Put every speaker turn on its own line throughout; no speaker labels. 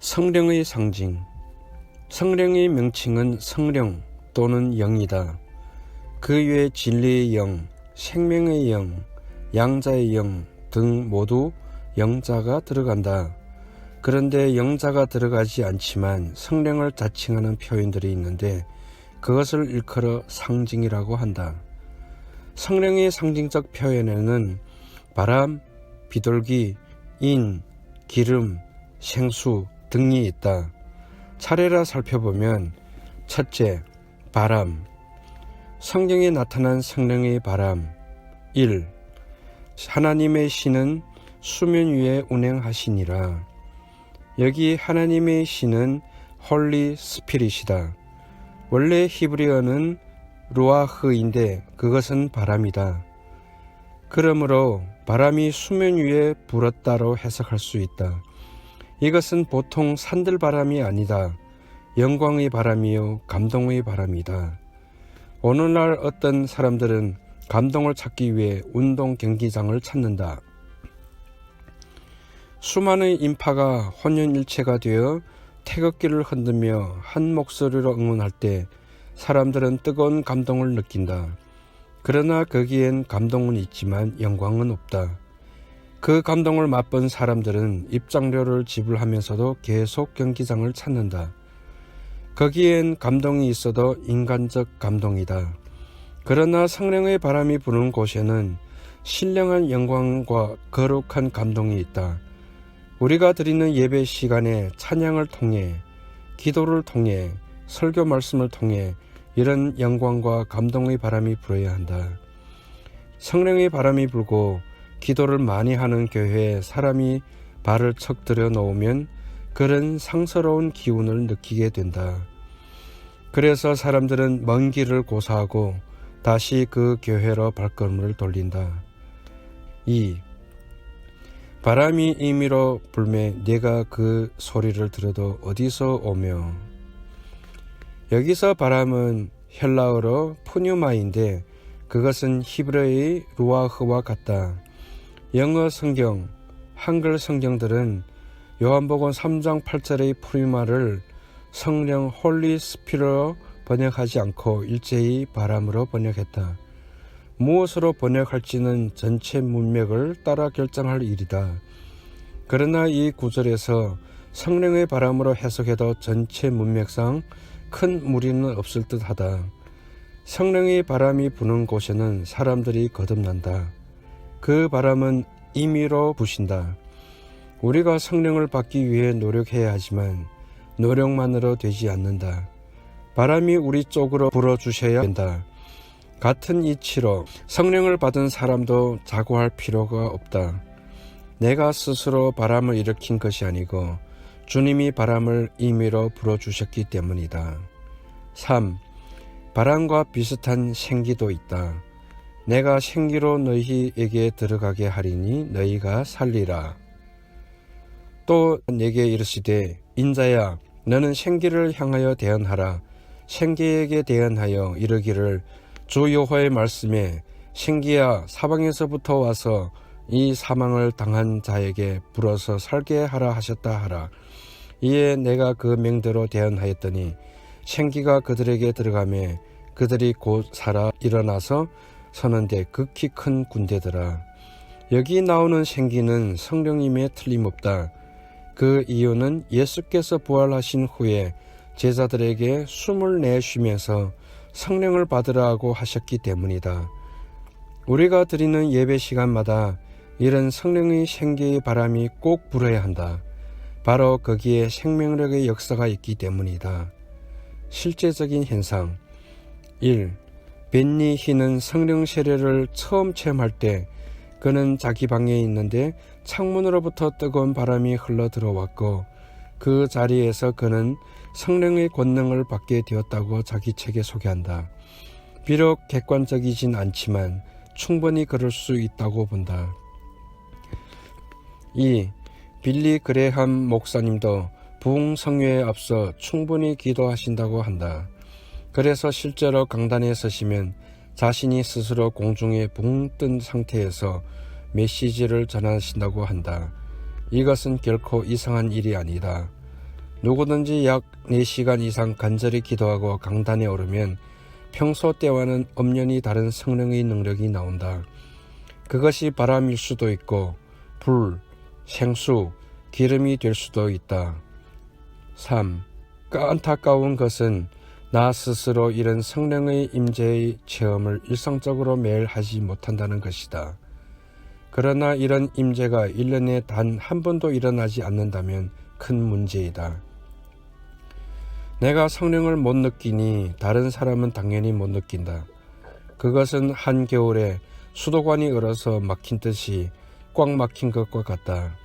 성령의 상징 성령의 명칭은 성령 또는 영이다. 그 외 진리의 영, 생명의 영, 양자의 영 등 모두 영자가 들어간다. 그런데 영자가 들어가지 않지만 성령을 자칭하는 표현들이 있는데 그것을 일컬어 상징이라고 한다. 성령의 상징적 표현에는 바람, 비둘기, 인, 기름, 생수 등이 있다. 차례라 살펴보면 첫째, 바람. 성경에 나타난 성령의 바람. 1. 하나님의 신은 수면 위에 운행하시니라. 여기 하나님의 신은 홀리 스피릿이다. 원래 히브리어는 루아흐인데 그것은 바람이다. 그러므로 바람이 수면 위에 불었다로 해석할 수 있다. 이것은 보통 산들바람이 아니다. 영광의 바람이요 감동의 바람이다. 오늘날 어떤 사람들은 감동을 찾기 위해 운동 경기장을 찾는다. 수많은 인파가 혼연일체가 되어 태극기를 흔들며 한 목소리로 응원할 때 사람들은 뜨거운 감동을 느낀다. 그러나 거기엔 감동은 있지만 영광은 없다. 그 감동을 맛본 사람들은 입장료를 지불하면서도 계속 경기장을 찾는다. 거기엔 감동이 있어도 인간적 감동이다. 그러나 성령의 바람이 부는 곳에는 신령한 영광과 거룩한 감동이 있다. 우리가 드리는 예배 시간에 찬양을 통해, 기도를 통해, 설교 말씀을 통해 이런 영광과 감동의 바람이 불어야 한다. 성령의 바람이 불고 기도를 많이 하는 교회에 사람이 발을 척 들여 놓으면 그런 상스러운 기운을 느끼게 된다. 그래서 사람들은 먼 길을 고사하고 다시 그 교회로 발걸음을 돌린다. 2. 바람이 임의로 불매 내가 그 소리를 들어도 어디서 오며 여기서 바람은 헬라어로 푸뉴마인데 그것은 히브리의 루아흐와 같다. 영어 성경, 한글 성경들은 요한복음 3장 8절의 푸리마를 성령 홀리 스피로 번역하지 않고 일제히 바람으로 번역했다. 무엇으로 번역할지는 전체 문맥을 따라 결정할 일이다. 그러나 이 구절에서 성령의 바람으로 해석해도 전체 문맥상 큰 무리는 없을 듯 하다. 성령의 바람이 부는 곳에는 사람들이 거듭난다. 그 바람은 임의로 부신다. 우리가 성령을 받기 위해 노력해야 하지만 노력만으로 되지 않는다. 바람이 우리 쪽으로 불어주셔야 된다. 같은 이치로 성령을 받은 사람도 자고할 필요가 없다. 내가 스스로 바람을 일으킨 것이 아니고 주님이 바람을 임의로 불어주셨기 때문이다. 3. 바람과 비슷한 생기도 있다. 내가 생기로 너희에게 들어가게 하리니 너희가 살리라. 또 내게 이르시되 인자야 너는 생기를 향하여 대언하라. 생기에게 대언하여 이르기를 주 여호와의 말씀에 생기야 사방에서부터 와서 이 사망을 당한 자에게 불어서 살게 하라 하셨다 하라. 이에 내가 그 명대로 대언하였더니 생기가 그들에게 들어가매 그들이 곧 살아 일어나서 서는데 극히 큰 군대더라. 여기 나오는 생기는 성령님의 틀림없다. 그 이유는 예수께서 부활하신 후에 제자들에게 숨을 내쉬면서 성령을 받으라고 하셨기 때문이다. 우리가 드리는 예배 시간마다 이런 성령의 생기의 바람이 꼭 불어야 한다. 바로 거기에 생명력의 역사가 있기 때문이다. 실제적인 현상 1. 벤니 히는 성령 세례를 처음 체험할 때 그는 자기 방에 있는데 창문으로부터 뜨거운 바람이 흘러 들어왔고 그 자리에서 그는 성령의 권능을 받게 되었다고 자기 책에 소개한다. 비록 객관적이진 않지만 충분히 그럴 수 있다고 본다. 2. 빌리 그레함 목사님도 부흥 성회에 앞서 충분히 기도하신다고 한다. 그래서 실제로 강단에 서시면 자신이 스스로 공중에 붕 뜬 상태에서 메시지를 전하신다고 한다. 이것은 결코 이상한 일이 아니다. 누구든지 약 4시간 이상 간절히 기도하고 강단에 오르면 평소 때와는 엄연히 다른 성령의 능력이 나온다. 그것이 바람일 수도 있고 불, 생수, 기름이 될 수도 있다. 3. 안타까운 것은 나 스스로 이런 성령의 임재의 체험을 일상적으로 매일 하지 못한다는 것이다. 그러나 이런 임재가 1년에 단 한 번도 일어나지 않는다면 큰 문제이다. 내가 성령을 못 느끼니 다른 사람은 당연히 못 느낀다. 그것은 한겨울에 수도관이 얼어서 막힌 듯이 꽉 막힌 것과 같다.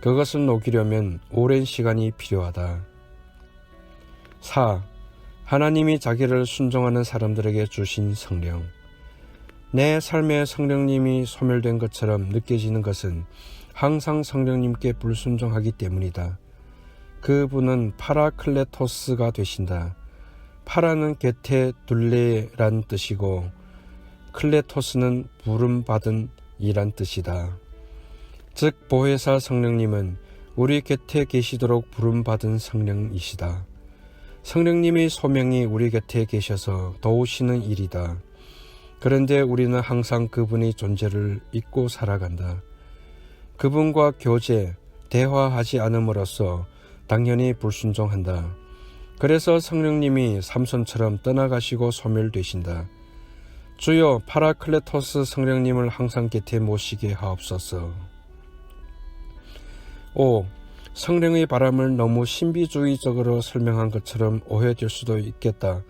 그것을 녹이려면 오랜 시간이 필요하다. 4. 하나님이 자기를 순종하는 사람들에게 주신 성령. 내 삶에 성령님이 소멸된 것처럼 느껴지는 것은 항상 성령님께 불순종하기 때문이다. 그분은 파라클레토스가 되신다. 파라는 게테 둘레란 뜻이고 클레토스는 부름 받은 이란 뜻이다. 즉 보혜사 성령님은 우리 곁에 계시도록 부름 받은 성령이시다. 성령님의 소명이 우리 곁에 계셔서 도우시는 일이다. 그런데 우리는 항상 그분의 존재를 잊고 살아간다. 그분과 교제, 대화하지 않음으로써 당연히 불순종한다. 그래서 성령님이 삼손처럼 떠나가시고 소멸되신다. 주여 파라클레토스 성령님을 항상 곁에 모시게 하옵소서. 5. 성령의 바람을 너무 신비주의적으로 설명한 것처럼 오해될 수도 있겠다.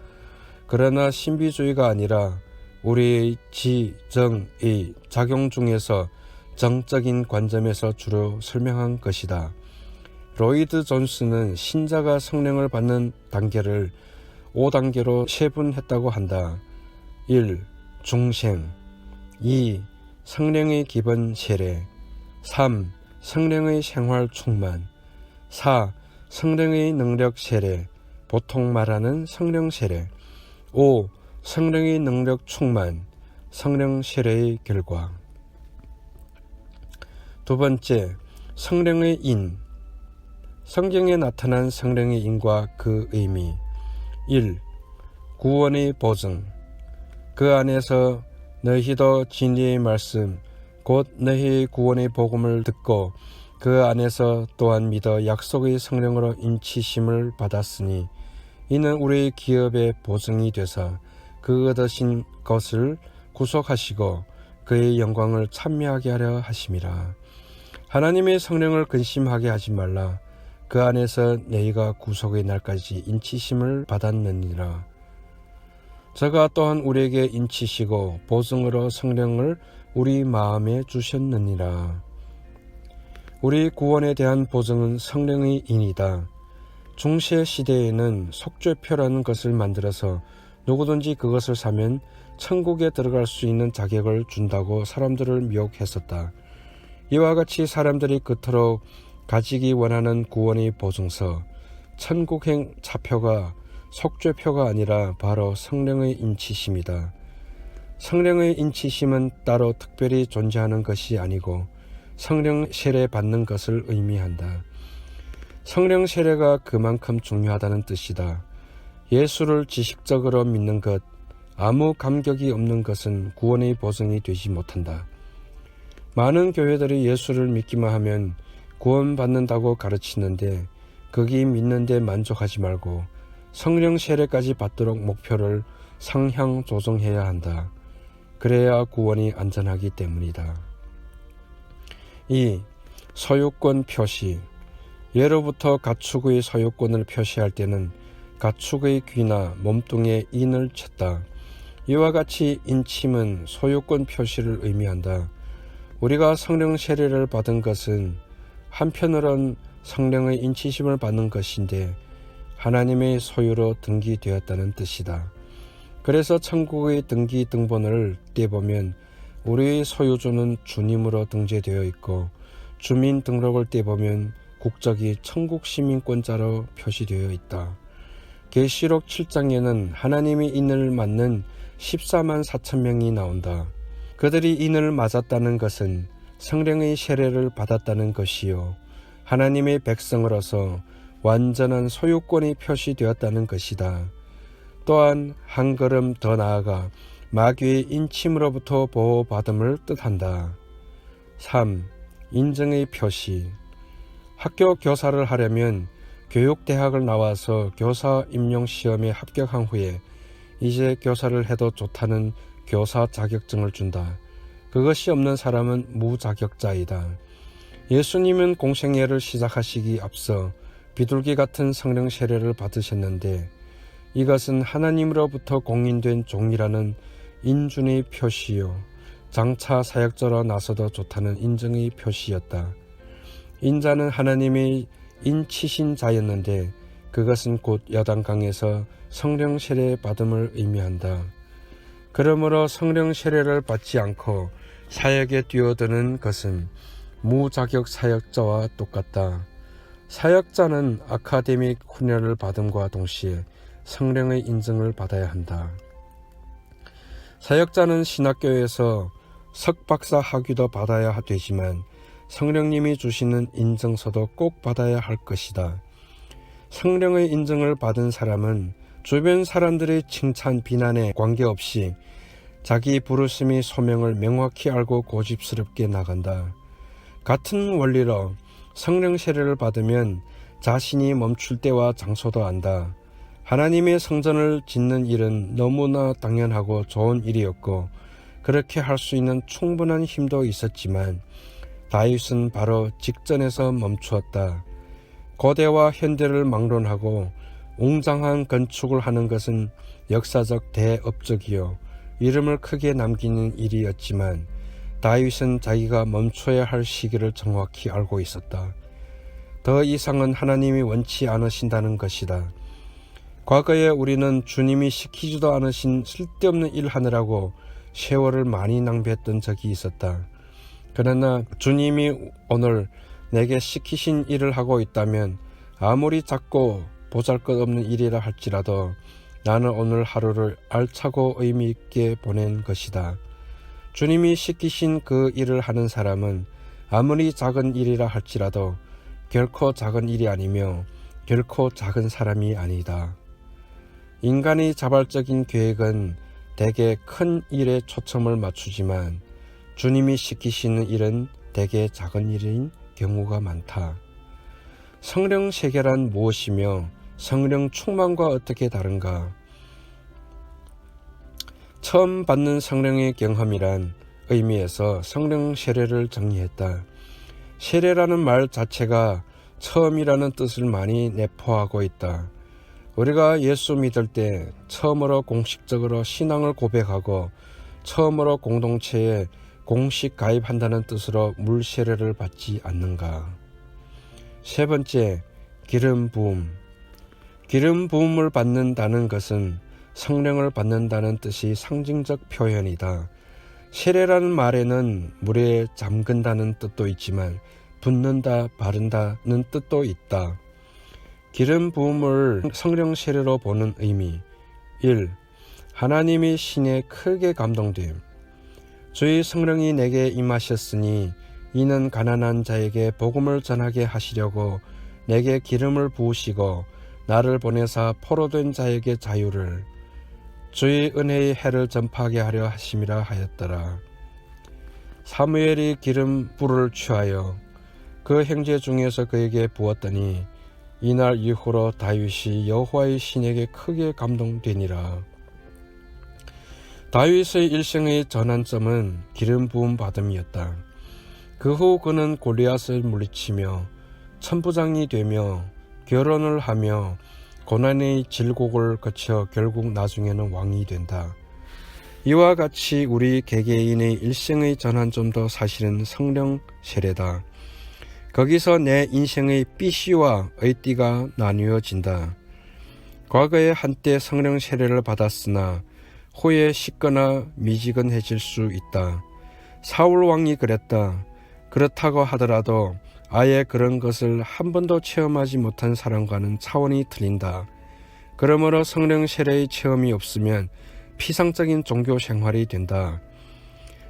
그러나 신비주의가 아니라 우리의 지, 정, 의 작용 중에서 정적인 관점에서 주로 설명한 것이다. 로이드 존스는 신자가 성령을 받는 단계를 5단계로 세분했다고 한다. 1. 중생 2. 성령의 기본 세례 3. 성령의 생활 충만 4. 성령의 능력 세례 보통 말하는 성령 세례 5. 성령의 능력 충만 성령 세례의 결과 두 번째 성령의 인 성경에 나타난 성령의 인과 그 의미 1. 구원의 보증 그 안에서 너희도 진리의 말씀 곧 너희의 구원의 복음을 듣고 그 안에서 또한 믿어 약속의 성령으로 인치심을 받았으니 이는 우리의 기업의 보증이 되사 그 얻으신 것을 구속하시고 그의 영광을 찬미하게 하려 하심이라. 하나님의 성령을 근심하게 하지 말라. 그 안에서 너희가 구속의 날까지 인치심을 받았느니라. 저가 또한 우리에게 인치시고 보증으로 성령을 우리 마음에 주셨느니라. 우리 구원에 대한 보증은 성령의 인이다. 중세 시대에는 속죄표라는 것을 만들어서 누구든지 그것을 사면 천국에 들어갈 수 있는 자격을 준다고 사람들을 미혹했었다. 이와 같이 사람들이 그토록 가지기 원하는 구원의 보증서, 천국행 차표가 속죄표가 아니라 바로 성령의 인치심이다. 성령의 인치심은 따로 특별히 존재하는 것이 아니고 성령 세례 받는 것을 의미한다. 성령 세례가 그만큼 중요하다는 뜻이다. 예수를 지식적으로 믿는 것, 아무 감격이 없는 것은 구원의 보증이 되지 못한다. 많은 교회들이 예수를 믿기만 하면 구원받는다고 가르치는데 거기 믿는데 만족하지 말고 성령 세례까지 받도록 목표를 상향 조정해야 한다. 그래야 구원이 안전하기 때문이다. 2. 소유권 표시 예로부터 가축의 소유권을 표시할 때는 가축의 귀나 몸뚱이에 인을 쳤다. 이와 같이 인침은 소유권 표시를 의미한다. 우리가 성령 세례를 받은 것은 한편으론 성령의 인치심을 받는 것인데 하나님의 소유로 등기되었다는 뜻이다. 그래서 천국의 등기 등본을 떼보면 우리의 소유주는 주님으로 등재되어 있고 주민 등록을 떼보면 국적이 천국 시민권자로 표시되어 있다. 계시록 7장에는 하나님이 인을 맞는 14만 4천 명이 나온다. 그들이 인을 맞았다는 것은 성령의 세례를 받았다는 것이요. 하나님의 백성으로서 완전한 소유권이 표시되었다는 것이다. 또한 한 걸음 더 나아가 마귀의 인침으로부터 보호받음을 뜻한다. 3. 인증의 표시 학교 교사를 하려면 교육대학을 나와서 교사 임용 시험에 합격한 후에 이제 교사를 해도 좋다는 교사 자격증을 준다. 그것이 없는 사람은 무자격자이다. 예수님은 공생애를 시작하시기 앞서 비둘기 같은 성령 세례를 받으셨는데 이것은 하나님으로부터 공인된 종이라는 인준의 표시요. 장차 사역자로 나서도 좋다는 인정의 표시였다. 인자는 하나님의 인치신 자였는데 그것은 곧 여단강에서 성령 세례 받음을 의미한다. 그러므로 성령 세례를 받지 않고 사역에 뛰어드는 것은 무자격 사역자와 똑같다. 사역자는 아카데믹 훈련을 받음과 동시에 성령의 인증을 받아야 한다. 사역자는 신학교에서 석박사 학위도 받아야 되지만 성령님이 주시는 인증서도 꼭 받아야 할 것이다. 성령의 인증을 받은 사람은 주변 사람들의 칭찬, 비난에 관계없이 자기 부르심이 소명을 명확히 알고 고집스럽게 나간다. 같은 원리로 성령 세례를 받으면 자신이 멈출 때와 장소도 안다. 하나님의 성전을 짓는 일은 너무나 당연하고 좋은 일이었고 그렇게 할 수 있는 충분한 힘도 있었지만 다윗은 바로 직전에서 멈추었다. 고대와 현대를 막론하고 웅장한 건축을 하는 것은 역사적 대업적이요 이름을 크게 남기는 일이었지만 다윗은 자기가 멈춰야 할 시기를 정확히 알고 있었다. 더 이상은 하나님이 원치 않으신다는 것이다. 과거에 우리는 주님이 시키지도 않으신 쓸데없는 일 하느라고 세월을 많이 낭비했던 적이 있었다. 그러나 주님이 오늘 내게 시키신 일을 하고 있다면 아무리 작고 보잘 것 없는 일이라 할지라도 나는 오늘 하루를 알차고 의미 있게 보낸 것이다. 주님이 시키신 그 일을 하는 사람은 아무리 작은 일이라 할지라도 결코 작은 일이 아니며 결코 작은 사람이 아니다. 인간의 자발적인 계획은 대개 큰 일에 초점을 맞추지만 주님이 시키시는 일은 대개 작은 일인 경우가 많다. 성령 세계란 무엇이며 성령 충만과 어떻게 다른가? 처음 받는 성령의 경험이란 의미에서 성령 세례를 정리했다. 세례라는 말 자체가 처음이라는 뜻을 많이 내포하고 있다. 우리가 예수 믿을 때 처음으로 공식적으로 신앙을 고백하고 처음으로 공동체에 공식 가입한다는 뜻으로 물 세례를 받지 않는가. 세 번째, 기름 부음. 기름 부음을 받는다는 것은 성령을 받는다는 뜻이 상징적 표현이다. 세례라는 말에는 물에 잠근다는 뜻도 있지만 붓는다, 바른다는 뜻도 있다. 기름 부음을 성령 세례로 보는 의미 1. 하나님이 신에 크게 감동됨 주의 성령이 내게 임하셨으니 이는 가난한 자에게 복음을 전하게 하시려고 내게 기름을 부으시고 나를 보내사 포로된 자에게 자유를 주의 은혜의 해를 전파하게 하려 하심이라 하였더라. 사무엘이 기름 불을 취하여 그 행제 중에서 그에게 부었더니 이날 이후로 다윗이 여호와의 신에게 크게 감동되니라. 다윗의 일생의 전환점은 기름 부음 받음이었다. 그 후 그는 골리앗을 물리치며 천부장이 되며 결혼을 하며 고난의 질곡을 거쳐 결국 나중에는 왕이 된다. 이와 같이 우리 개개인의 일생의 전환점도 사실은 성령 세례다. 거기서 내 인생의 B씨와 A띠가 나뉘어진다. 과거에 한때 성령 세례를 받았으나 후에 식거나 미지근해질 수 있다. 사울 왕이 그랬다. 그렇다고 하더라도 아예 그런 것을 한 번도 체험하지 못한 사람과는 차원이 틀린다. 그러므로 성령 세례의 체험이 없으면 피상적인 종교 생활이 된다.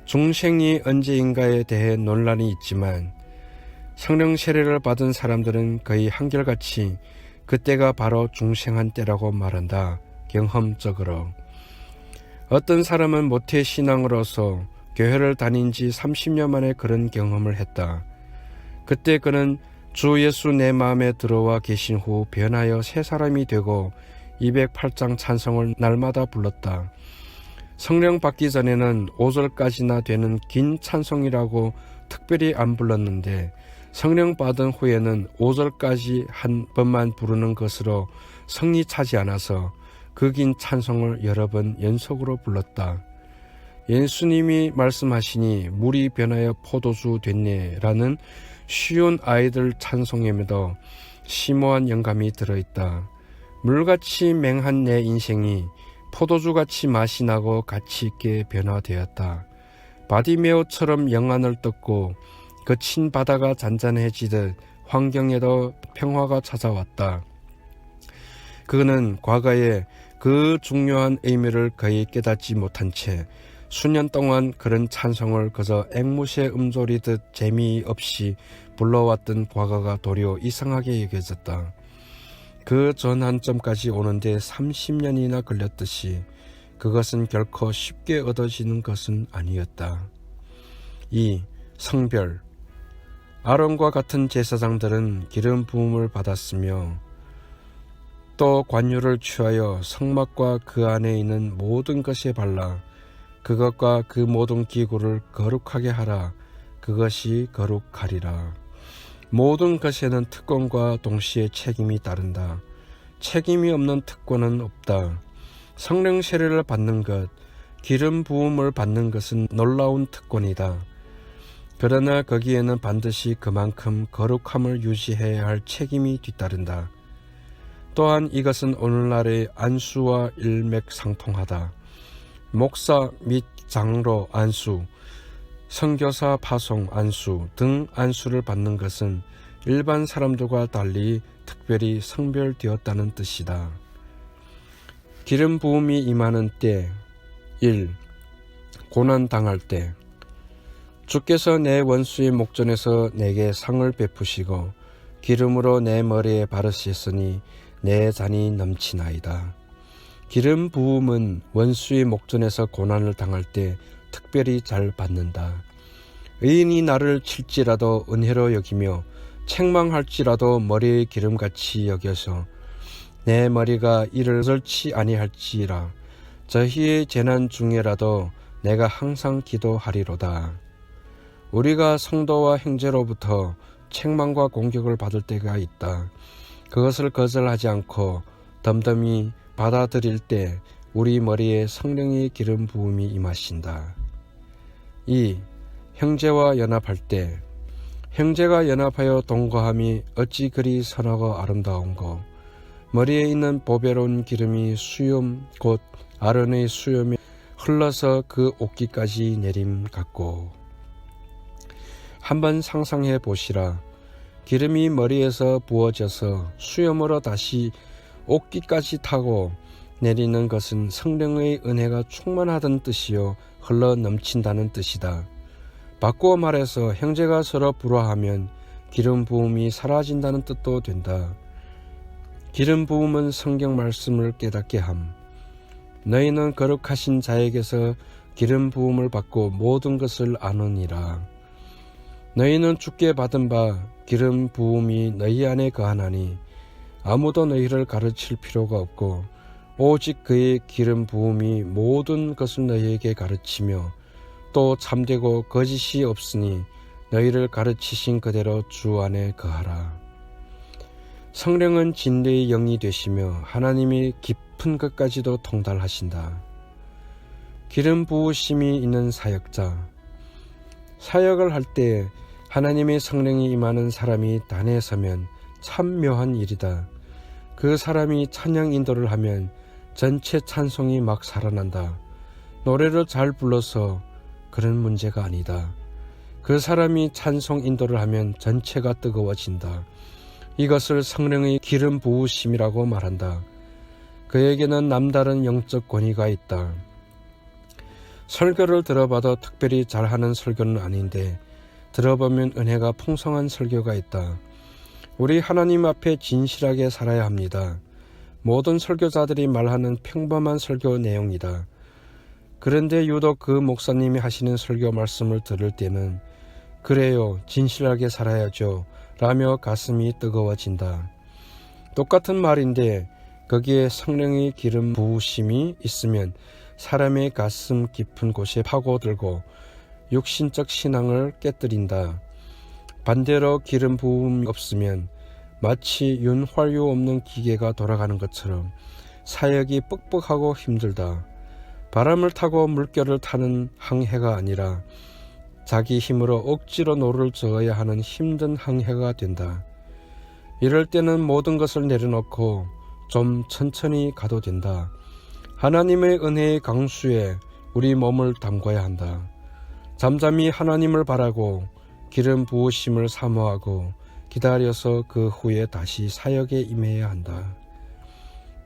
중생이 언제인가에 대해 논란이 있지만 성령 세례를 받은 사람들은 거의 한결같이 그때가 바로 중생한 때라고 말한다. 경험적으로. 어떤 사람은 모태 신앙으로서 교회를 다닌 지 30년 만에 그런 경험을 했다. 그때 그는 주 예수 내 마음에 들어와 계신 후 변하여 새 사람이 되고 208장 찬성을 날마다 불렀다. 성령 받기 전에는 5절까지나 되는 긴 찬송이라고 특별히 안 불렀는데 성령 받은 후에는 5절까지 한 번만 부르는 것으로 성이 차지 않아서 그 긴 찬송을 여러 번 연속으로 불렀다. 예수님이 말씀하시니 물이 변하여 포도주 됐네라는 쉬운 아이들 찬송에도 심오한 영감이 들어있다. 물같이 맹한 내 인생이 포도주같이 맛이 나고 가치 있게 변화되었다. 바디메오처럼 영안을 떴고 거친 바다가 잔잔해지듯 환경에도 평화가 찾아왔다. 그는 과거에 그 중요한 의미를 거의 깨닫지 못한 채 수년 동안 그런 찬송을 그저 앵무새 음소리듯 재미없이 불러왔던 과거가 도리어 이상하게 여겨졌다. 그 전환점까지 오는데 30년이나 걸렸듯이 그것은 결코 쉽게 얻어지는 것은 아니었다. 2. 성별 아론과 같은 제사장들은 기름 부음을 받았으며 또 관유를 취하여 성막과 그 안에 있는 모든 것에 발라 그것과 그 모든 기구를 거룩하게 하라 그것이 거룩하리라. 모든 것에는 특권과 동시에 책임이 따른다. 책임이 없는 특권은 없다. 성령 세례를 받는 것, 기름 부음을 받는 것은 놀라운 특권이다. 그러나 거기에는 반드시 그만큼 거룩함을 유지해야 할 책임이 뒤따른다. 또한 이것은 오늘날의 안수와 일맥상통하다. 목사 및 장로 안수, 선교사 파송 안수 등 안수를 받는 것은 일반 사람들과 달리 특별히 성별되었다는 뜻이다. 기름 부음이 임하는 때 1. 고난 당할 때 주께서 내 원수의 목전에서 내게 상을 베푸시고 기름으로 내 머리에 바르셨으니 내 잔이 넘치나이다. 기름 부음은 원수의 목전에서 고난을 당할 때 특별히 잘 받는다. 의인이 나를 칠지라도 은혜로 여기며 책망할지라도 머리의 기름같이 여겨서 내 머리가 이를 설치 아니할지라 저희의 재난 중에라도 내가 항상 기도하리로다. 우리가 성도와 형제로부터 책망과 공격을 받을 때가 있다. 그것을 거절하지 않고 덤덤히 받아들일 때 우리 머리에 성령의 기름 부음이 임하신다. 2. 형제와 연합할 때 형제가 연합하여 동거함이 어찌 그리 선하고 아름다운고 머리에 있는 보배로운 기름이 수염 곧 아론의 수염에 흘러서 그 옷기까지 내림 같고 한번 상상해 보시라 기름이 머리에서 부어져서 수염으로 다시 옷기까지 타고 내리는 것은 성령의 은혜가 충만하던 뜻이요 흘러 넘친다는 뜻이다. 바꾸어 말해서 형제가 서로 불화하면 기름 부음이 사라진다는 뜻도 된다. 기름 부음은 성경 말씀을 깨닫게 함. 너희는 거룩하신 자에게서 기름 부음을 받고 모든 것을 아느니라. 너희는 주께 받은 바 기름 부음이 너희 안에 거하나니 아무도 너희를 가르칠 필요가 없고 오직 그의 기름 부음이 모든 것을 너희에게 가르치며 또 참되고 거짓이 없으니 너희를 가르치신 그대로 주 안에 거하라. 성령은 진리의 영이 되시며 하나님이 깊은 것까지도 통달하신다. 기름 부으심이 있는 사역자. 사역을 할 때 하나님의 성령이 임하는 사람이 단에 서면 참 묘한 일이다. 그 사람이 찬양 인도를 하면 전체 찬송이 막 살아난다. 노래를 잘 불러서 그런 문제가 아니다. 그 사람이 찬송 인도를 하면 전체가 뜨거워진다. 이것을 성령의 기름 부으심이라고 말한다. 그에게는 남다른 영적 권위가 있다. 설교를 들어봐도 특별히 잘하는 설교는 아닌데 들어보면 은혜가 풍성한 설교가 있다. 우리 하나님 앞에 진실하게 살아야 합니다. 모든 설교자들이 말하는 평범한 설교 내용이다. 그런데 유독 그 목사님이 하시는 설교 말씀을 들을 때는 그래요, 진실하게 살아야죠. 라며 가슴이 뜨거워진다. 똑같은 말인데 거기에 성령의 기름 부으심이 있으면 사람의 가슴 깊은 곳에 파고들고 육신적 신앙을 깨뜨린다. 반대로 기름 부음이 없으면 마치 윤활유 없는 기계가 돌아가는 것처럼 사역이 뻑뻑하고 힘들다. 바람을 타고 물결을 타는 항해가 아니라 자기 힘으로 억지로 노를 저어야 하는 힘든 항해가 된다. 이럴 때는 모든 것을 내려놓고 좀 천천히 가도 된다. 하나님의 은혜의 강수에 우리 몸을 담궈야 한다. 잠잠히 하나님을 바라고 기름 부으심을 사모하고 기다려서 그 후에 다시 사역에 임해야 한다.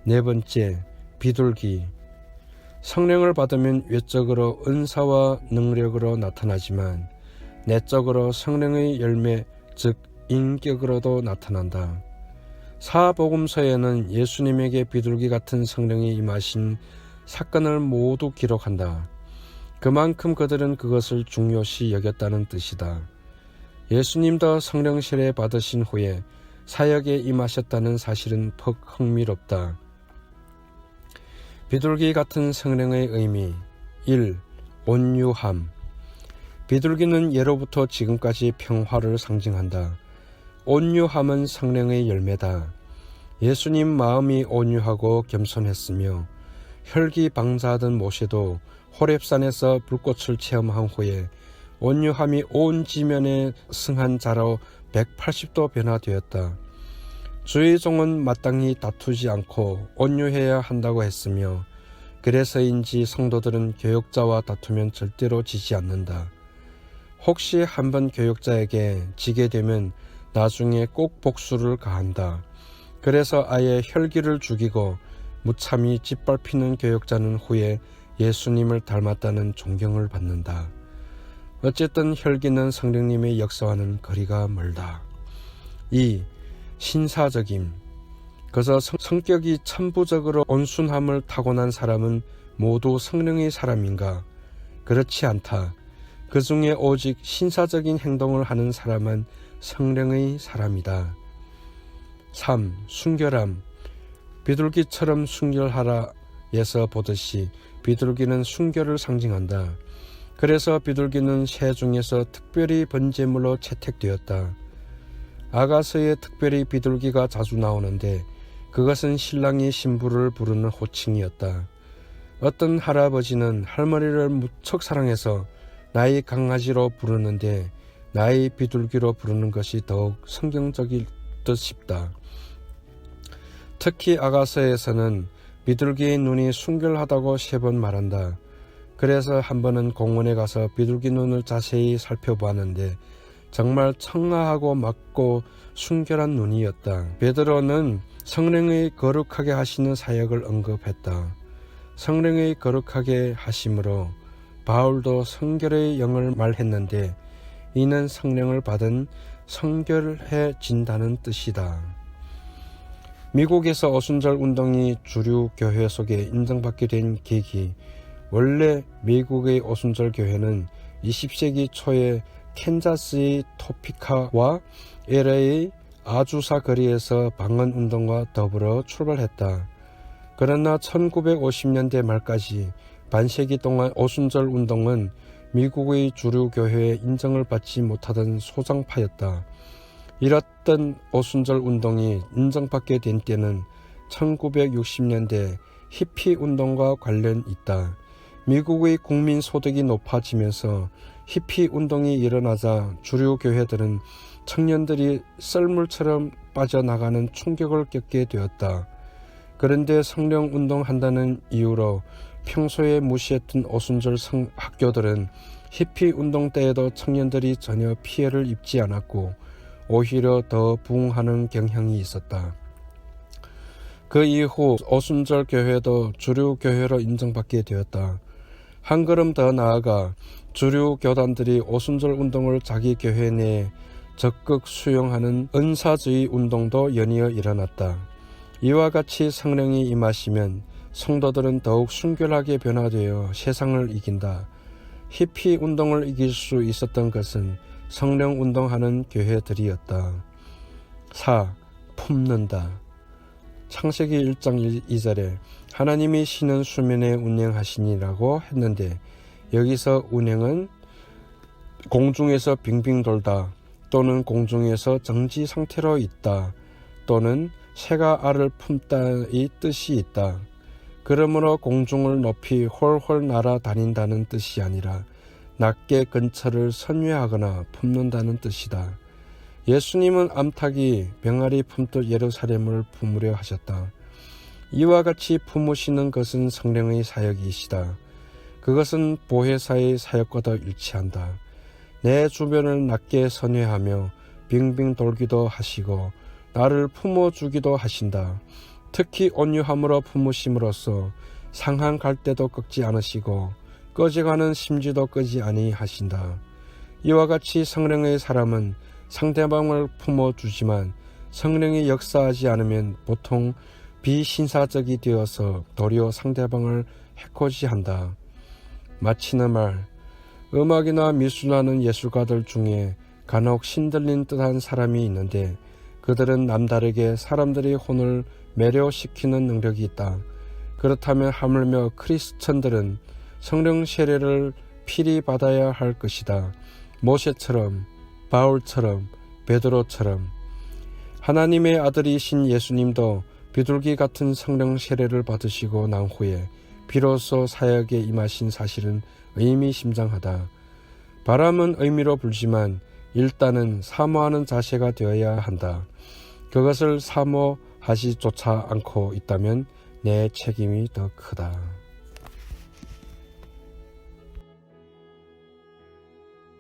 네 번째, 비둘기. 성령을 받으면 외적으로 은사와 능력으로 나타나지만 내적으로 성령의 열매, 즉 인격으로도 나타난다. 사복음서에는 예수님에게 비둘기 같은 성령이 임하신 사건을 모두 기록한다. 그만큼 그들은 그것을 중요시 여겼다는 뜻이다. 예수님도 성령 세례 받으신 후에 사역에 임하셨다는 사실은 퍽 흥미롭다. 비둘기 같은 성령의 의미 1. 온유함 비둘기는 예로부터 지금까지 평화를 상징한다. 온유함은 성령의 열매다. 예수님 마음이 온유하고 겸손했으며 혈기방자하던 모세도 호렙산에서 불꽃을 체험한 후에 온유함이 온 지면에 승한 자로 180도 변화되었다. 주의 종은 마땅히 다투지 않고 온유해야 한다고 했으며 그래서인지 성도들은 교역자와 다투면 절대로 지지 않는다. 혹시 한번 교역자에게 지게 되면 나중에 꼭 복수를 가한다. 그래서 아예 혈기를 죽이고 무참히 짓밟히는 교역자는 후에 예수님을 닮았다는 존경을 받는다. 어쨌든 혈기는 성령님의 역사와는 거리가 멀다. 2. 신사적임. 성, 성격이 천부적으로 온순함을 타고난 사람은 모두 성령의 사람인가? 그렇지 않다. 그 중에 오직 신사적인 행동을 하는 사람은 성령의 사람이다. 3. 순결함. 비둘기처럼 순결하라 에서 보듯이 비둘기는 순결을 상징한다. 그래서 비둘기는 새 중에서 특별히 번제물로 채택되었다. 아가서에 특별히 비둘기가 자주 나오는데 그것은 신랑이 신부를 부르는 호칭이었다. 어떤 할아버지는 할머니를 무척 사랑해서 나의 강아지로 부르는데 나의 비둘기로 부르는 것이 더욱 성경적일 듯 싶다. 특히 아가서에서는 비둘기의 눈이 순결하다고 세 번 말한다. 그래서 한 번은 공원에 가서 비둘기 눈을 자세히 살펴보았는데 정말 청아하고 맑고 순결한 눈이었다. 베드로는 성령의 거룩하게 하시는 사역을 언급했다. 성령의 거룩하게 하심으로 바울도 성결의 영을 말했는데 이는 성령을 받은 성결해진다는 뜻이다. 미국에서 어순절 운동이 주류 교회 속에 인정받게 된 계기 원래 미국의 어순절 교회는 20세기 초에 캔자스의 토피카와 LA의 아주사 거리에서 방언 운동과 더불어 출발했다. 그러나 1950년대 말까지 반세기 동안 오순절 운동은 미국의 주류 교회의 인정을 받지 못하던 소장파였다. 이렇던 오순절 운동이 인정받게 된 때는 1960년대 히피 운동과 관련 있다. 미국의 국민 소득이 높아지면서 히피 운동이 일어나자 주류 교회들은 청년들이 썰물처럼 빠져나가는 충격을 겪게 되었다. 그런데 성령 운동한다는 이유로 평소에 무시했던 오순절 성 학교들은 히피 운동 때에도 청년들이 전혀 피해를 입지 않았고 오히려 더 부흥하는 경향이 있었다. 그 이후 오순절 교회도 주류 교회로 인정받게 되었다. 한 걸음 더 나아가 주류 교단들이 오순절 운동을 자기 교회 내에 적극 수용하는 은사주의 운동도 연이어 일어났다. 이와 같이 성령이 임하시면 성도들은 더욱 순결하게 변화되어 세상을 이긴다. 히피 운동을 이길 수 있었던 것은 성령 운동하는 교회들이었다. 4. 품는다. 창세기 1장 2절에 하나님이 신은 수면에 운행하시니라고 했는데 여기서 운행은 공중에서 빙빙 돌다 또는 공중에서 정지 상태로 있다 또는 새가 알을 품다의 뜻이 있다. 그러므로 공중을 높이 홀홀 날아다닌다는 뜻이 아니라 낮게 근처를 선회하거나 품는다는 뜻이다. 예수님은 암탉이 병아리 품듯 예루살렘을 품으려 하셨다. 이와 같이 품으시는 것은 성령의 사역이시다. 그것은 보혜사의 사역과도 일치한다. 내 주변을 낮게 선회하며 빙빙 돌기도 하시고 나를 품어주기도 하신다. 특히 온유함으로 품으심으로써 상한 갈대도 꺾지 않으시고 꺼져가는 심지도 끄지 아니하신다. 이와 같이 성령의 사람은 상대방을 품어주지만 성령이 역사하지 않으면 보통 비신사적이 되어서 도리어 상대방을 해코지한다. 마치는 말 음악이나 미술하는 예술가들 중에 간혹 신들린 듯한 사람이 있는데 그들은 남다르게 사람들의 혼을 매료시키는 능력이 있다. 그렇다면 하물며 크리스천들은 성령 세례를 필히 받아야 할 것이다. 모세처럼 바울처럼 베드로처럼 하나님의 아들이신 예수님도 비둘기 같은 성령 세례를 받으시고 난 후에 비로소 사역에 임하신 사실은 의미심장하다. 바람은 의미로 불지만 일단은 사모하는 자세가 되어야 한다. 그것을 사모하지조차 않고 있다면 내 책임이 더 크다.